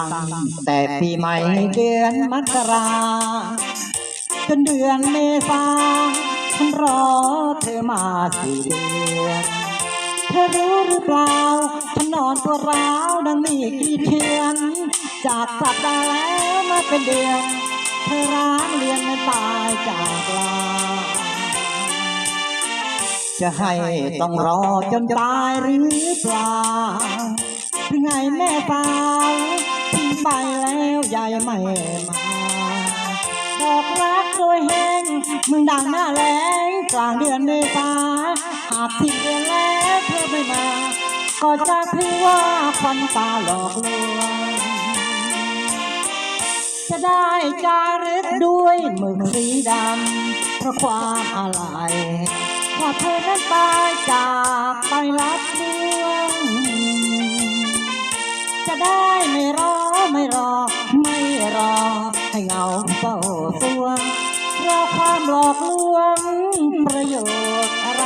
ังแต่ปีใหม่เดือนมกราจนเดือนเมษาฉันรอเธอมาสี่เดือนเธอรู้หรือเปล่าฉันนอนตัวร้าวดังนี้กี่เทือนจากสัปดาห์แล้วมาเป็นเดือน เธอร้างเรียนไม่ตายจากลาจะให้ต้องรอจนตายหรือเปล่าหรือไงแม่สา ไม่มา ดอกรักโดยแห้งมึงดังหน้าแรงกลางเดือนเมษาหากสิ้นเดือนแล้วเธอไม่มา ก็จะถือว่าควันตาหลอกลวงจะได้จารึกด้วยหมึกสีดำเพราะความอะไรว่าเธอนั้นตายจากไปรับเรื่อง ให้เงาเศร้าสวงเพราะความหลอกลวงประโยชน์อะไร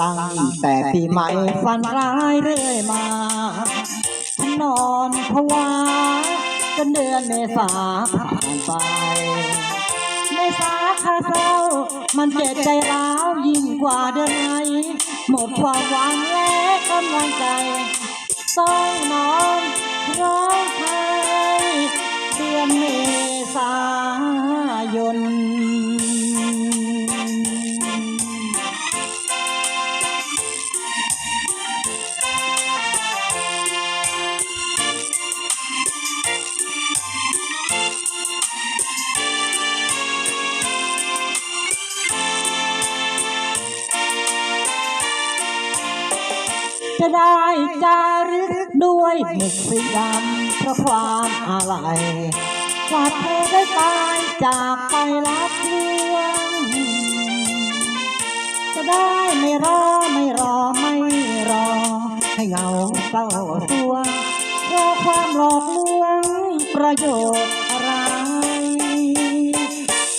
ตั้งแต่ปีใหม่ฝันร้ายเรื่อยมานอนผวาจนเดือนเมษาผ่านไปเมษาคาเศร้ามันเจ็บใจร้าวยิ่งกว่าเดือนไหนหมดความหวังและกำลังใจต้องนอน จะได้จารึกด้วยหมึกสีดำเพราะความอะไรว่าเธอได้ตายจากไปรับเรื่อง จะได้ไม่รอไม่รอไม่รอ ให้เงาเศร้าสวเพราะความหลอกลวงประโยชน์อะไร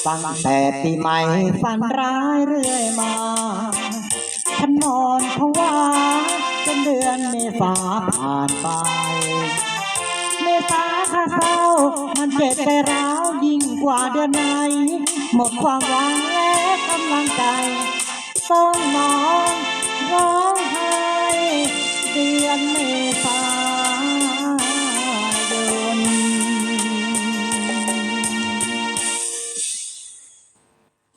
ตั้งแต่ปีใหม่ฝันร้ายเรื่อยมา ฉันนอนผวาจนเดือนเมษาผ่านไป เมษาข้าเศร้ามันเจ็บไปร้าวยิ่งกว่าเดือนไหน หมดความหวังและกำลังใจ ต้องนอนรอ